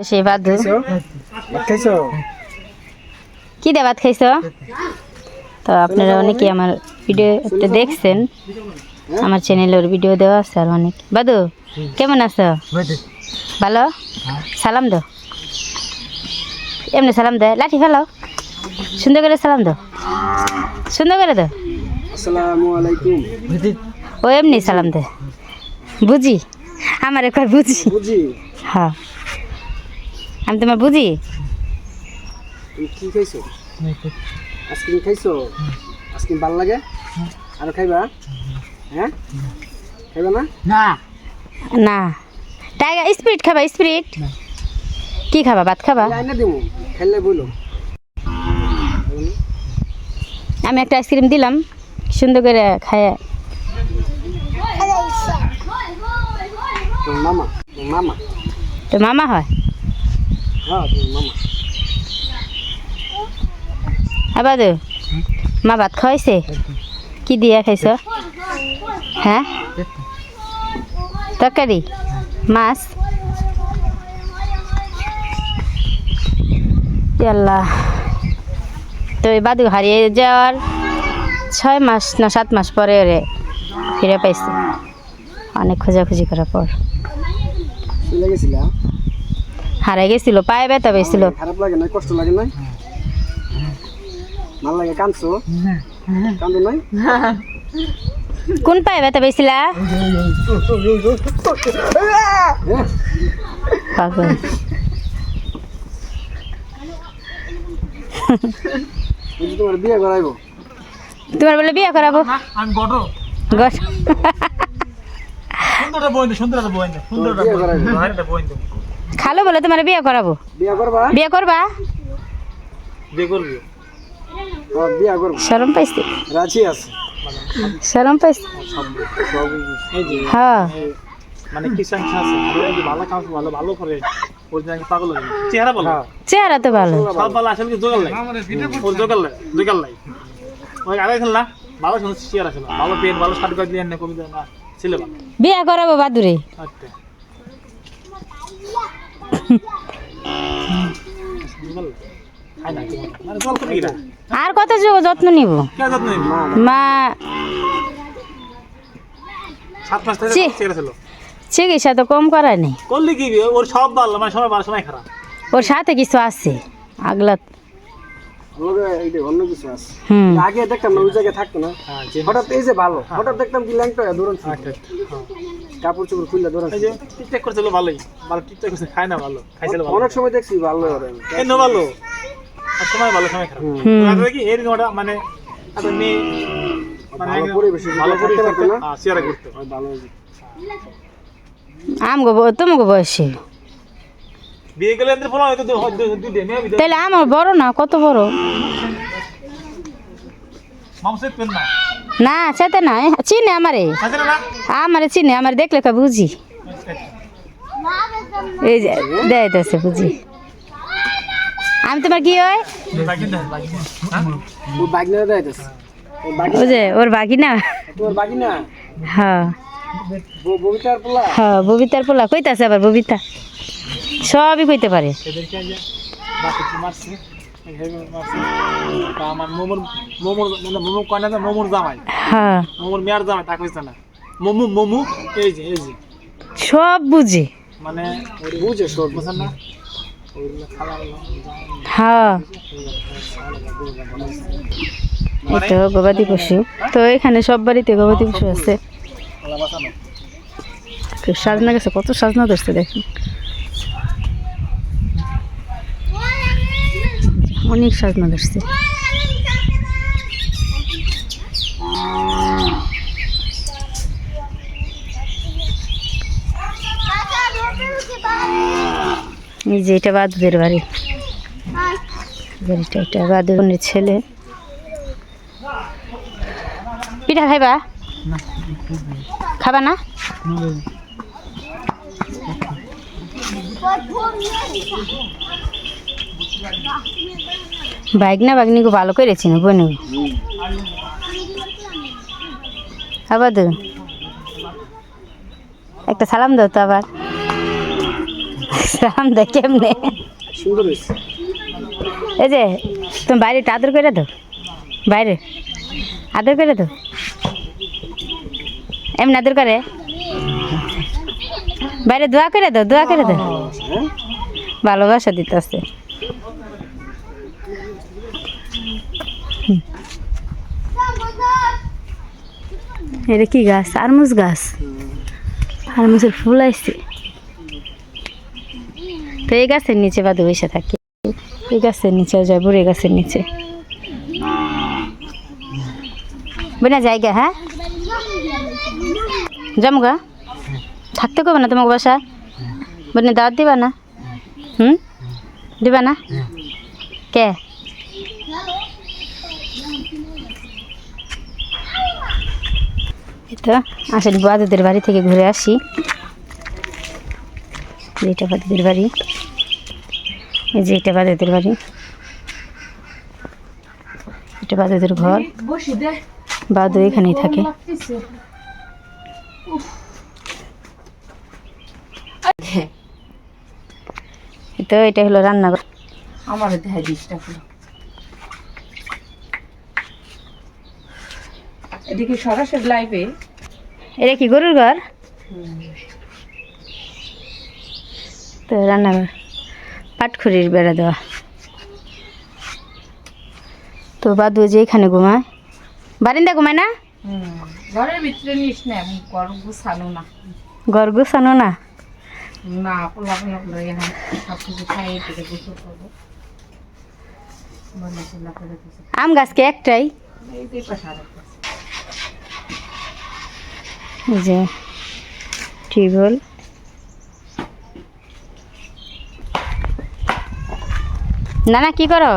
সেই বাদু ভাত খাইছো? কি দিয়ে ভাত খাইছো? তো আপনারা অনেকে আমার ভিডিওটা দেখছেন। আমার চ্যানেলের ভিডিও দেওয়া আছে আর অনেক। বাদু কেমন আছো? ভালো? সালাম দো এমনি সালাম দে। লাঠি ফেলাও। সুন্দর করে সালাম দো সুন্দর করে দো ও এমনি সালাম দে। বুঝি? আমার একবার বুঝি। হ্যাঁ। আমি তোমার বুঝি? তুমি কি খাইছো? আইসক্রিম খাইছো? আইসক্রিম ভালো লাগে? আর খাইবা? হ্যাঁ? খাইবা না? না। টাইগার স্পিরিট খাবা স্পিরিট। কি খাবা ভাত খাবা? আইনা দিমু। খাইলে বইলো আমি একটা আইসক্রিম দিলাম। সুন্দর করে খায় তোর মামা মামা। তো মামা হয়? তোর মা ভাত খাওয়াইছে? কি দিয়া খাইছ? হ্যাঁ? তরকারি? মাছ? আল্লাহ তো এই বাদু হারিয়ে যাওয়ার ছয় মাস না সাত মাস পরে ওরে ফিরে পাইছে। অনেক খোঁজাখুঁজি করার পর। হারাই গেছিল পায়ে ব্যথা পেয়েছিল। খারাপ লাগে না কষ্ট লাগে না ভালো লাগে কাঁদছো? কান্দো নাই? কোন পায়ে ব্যথা পেয়েছিলা? হ্যাঁ পাগল তোমার বিয়ে করাইবো। তোমার বলে বিয়ে করাবো? আমি বড় গস সুন্দরটা বইন সুন্দরটা বইন সুন্দরটা বইন খালো বলে তোমার বিয়ে করাবো? বিয়ে করবা? বিয়ে করবা? বিয়ে করবি। হ্যাঁ বিয়ে করব। শরম পাইছি? রাজি আছে। শরম পাইছি? হ্যাঁ। মানে কিষান আছে? ভালো কাজ ভালো ভালো করে। চেহারা ভালো হ্যাঁ। চেহারা তো ভালো। সব ভালো আসলে কি জোগাল লাই? ওর জোগাল লাই জোগাল লাই। ওই আগে ছিল না ভালো শুনে চেহারা ছিল ভালো পেন ভালো শার্ট গাছ দিয়ে না ছিল বিয়ে করাবো বাদুরে। আচ্ছা। আর কত যত্ন নিব? কে যত্ন নিবি? মা। চিকিৎসা তো কম করায় নেই। করলে কি ওর সব ভালো মানে সময় ভালো সময় খারাপ। ওর সাথে কিছু আছে? আগলা অন্য কিছু আছে। আগে দেখতাম না ওই জায়গায় থাকতো না। হ্যাঁ যে হঠাৎ এই যে ভালো হঠাৎ দেখতাম কি ল্যাংটা দৌড়ান আচ্ছা হ্যাঁ। কাপড় চোপড় খুললে টিকটক করছিল ভালোই। ভালো টিকটক করছে খায় না ভালো খাইছিল অনেক সময় দেখছি ভালো। সময় ভালো সময় খারাপ। কি এর ওটা মানে একটা মেয়ে মানে ভালো? হ্যাঁ শেয়ার করতে। ভালো হয়েছে। আমগো ব- তোমাকে বয়সী। বিয়ে গেলে এদের ফোন হয়তো দু- দু- দুই দিন বিয়ে তাহলে আমার বড় না কত বড়? মামসে পেন না? না সেটা না চিনে আমারে। আমারে চিনে আমার দেখলে বুঝি? এই যে দেয় বুঝি। আমি তোমার কি হয়? যে ওর বাকি না হ্যাঁ। ববিতার পোলা? হ্যাঁ ববিতার পোলা। কইতাছে আবার ববিতা? সবই কইতে পারে। আমার মোমোর মোমোর মানে মোমো কয় না মোমোর জামাই। হ্যাঁ। মোমোর মেয়ার জামাই তা কইছে না। মোমো মোমো এই যে এই যে। সব বুঝে। মানে বুঝে সব বুঝেন না? হ্যাঁ। তো গবাদি পশু। তো এখানে সব বাড়িতে গবাদি পশু আছে। সাজনা গেছে, কত সাজনা ধরছে দেখুন। অনেক সাজনা ধরছে। এই যে এটা বাদুদের বাড়ি। বাড়িটা এটা বাদুনের ছেলে। পিঠা খাইবা? খাবা না? বাইক না বাগনিকে ভালো করেছি না বোন। আবার একটা সালাম দাও তো আবার। সালাম দেয় কেমনে? এই যে, তুমি বাইরে একটু আদর করে দাও। বাইরে, আদর করে দাও। এমনি আদর করে? বাইরে দোয়া করে দাও, দোয়া করে দাও। ভালোবাসা দিতে আছে এটা কি গাছ? আরমুজ গাছ। আরমুজের ফুল আসছে তো এই গাছের নিচে বাদে বসে থাকি। এই গাছের নিচে যায় বুড়ে গাছের নিচে। বোনা জায়গা হ্যাঁ? জমগা থাকতে কবে না তোমাকে বাসা বোনে দাওয়াত দিবা না? হুম? দিবা না? কে? তো, আসেন বাদুদের বাড়ি থেকে ঘুরে আসি। এইটা বাদুদের বাড়ি। এই যে এটা বাদুদের বাড়ি। এটা বাদুদের ঘর। বাদু এখানেই থাকে। তো এটা হলো রান্নাঘর। আমার এদিকে সরাসরি লাইভে। এটা কি গরুর ঘর? তো রান্নাঘর পাটখড়ির বেড়া দেওয়া। তো বাদু যে এখানে ঘুমায়। বারিন্দা ঘুমায় না? ঘরের ভিতরে নিস না ঘর গুছানো না। ঘর গুছানো না? না পোলা পোলা করে এখন সব কিছু খাইয়ে পেটে গোসল করব। বলে পোলা করে দিছে। আম গাছকে একটাই? যে টিউবওয়েল না না কি করো?